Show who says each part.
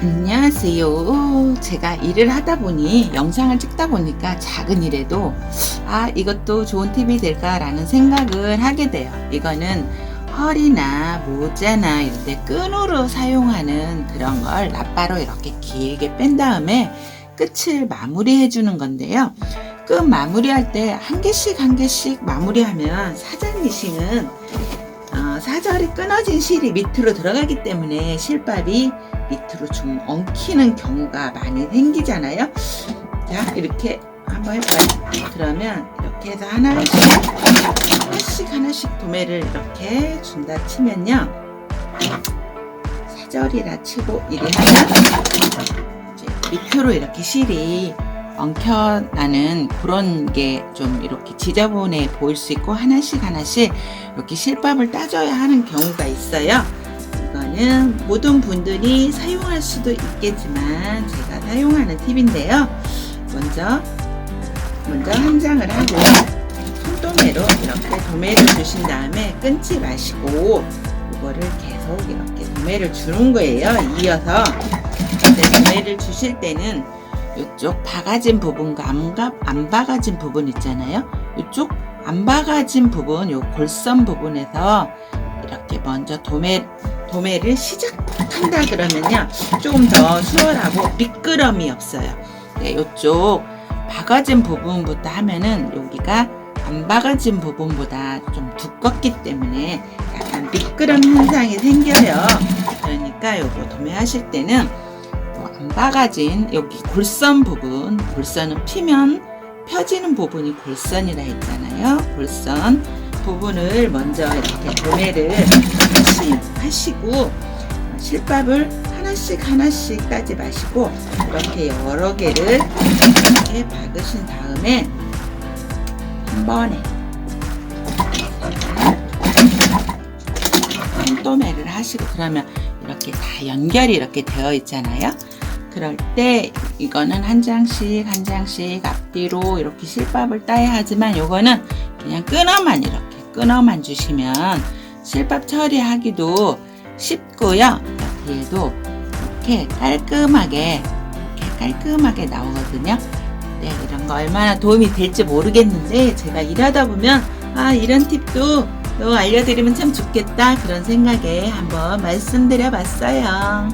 Speaker 1: 안녕하세요. 제가 일을 하다 보니 영상을 찍다 보니까 작은 일에도 아 이것도 좋은 팁이 될까라는 생각을 하게 돼요. 이거는 허리나 모자나 이런 데 끈으로 사용하는 그런 걸 라빠로 이렇게 길게 뺀 다음에 끝을 마무리해 주는 건데요. 끈 마무리할 때 한 개씩 한 개씩 마무리하면 사장니싱은 어, 사절이 끊어진 실이 밑으로 들어가기 때문에 실밥이 밑으로 좀 엉키는 경우가 많이 생기잖아요. 자, 이렇게 한번 해볼까요? 그러면 이렇게 해서 하나씩, 하나씩, 하나씩 도매를 이렇게 준다 치면요. 사절이라 치고 이리 하면 이제 밑으로 이렇게 실이 엉켜나는 그런 게 좀 이렇게 지저분해 보일 수 있고 하나씩 하나씩 이렇게 실밥을 따줘야 하는 경우가 있어요. 이거는 모든 분들이 사용할 수도 있겠지만 제가 사용하는 팁인데요. 먼저 먼저 한 장을 하고 손도매로 이렇게 도매를 주신 다음에 끊지 마시고 이거를 계속 이렇게 도매를 주는 거예요. 이어서 도매를 주실 때는 이쪽 박아진 부분과 안, 가- 안 박아진 부분 있잖아요. 이쪽 안 박아진 부분, 요 골선 부분에서 이렇게 먼저 도매, 도매를 시작한다 그러면요. 조금 더 수월하고 미끄럼이 없어요. 네, 요쪽 박아진 부분부터 하면은 여기가 안 박아진 부분보다 좀 두껍기 때문에 약간 미끄럼 현상이 생겨요. 그러니까 요거 도매하실 때는 뭐안 박아진 여기 골선 부분, 골선은 피면 펴지는 부분이 골선이라 했잖아요. 골선 부분을 먼저 이렇게 도매를 하시, 하시고 실밥을 하나씩 하나씩 따지 마시고 이렇게 여러 개를 이렇게 박으신 다음에 한 번에 손도매를 하시고 그러면 이렇게 다 연결이 이렇게 되어 있잖아요. 그럴 때 이거는 한 장씩 한 장씩 앞뒤로 이렇게 실밥을 따야 하지만 요거는 그냥 끊어만 이렇게 끊어만 주시면 실밥 처리하기도 쉽고요. 뒤에도 이렇게 깔끔하게 이렇게 깔끔하게 나오거든요. 네, 이런 거 얼마나 도움이 될지 모르겠는데 제가 일하다 보면 아 이런 팁도 또 알려드리면 참 좋겠다 그런 생각에 한번 말씀드려 봤어요.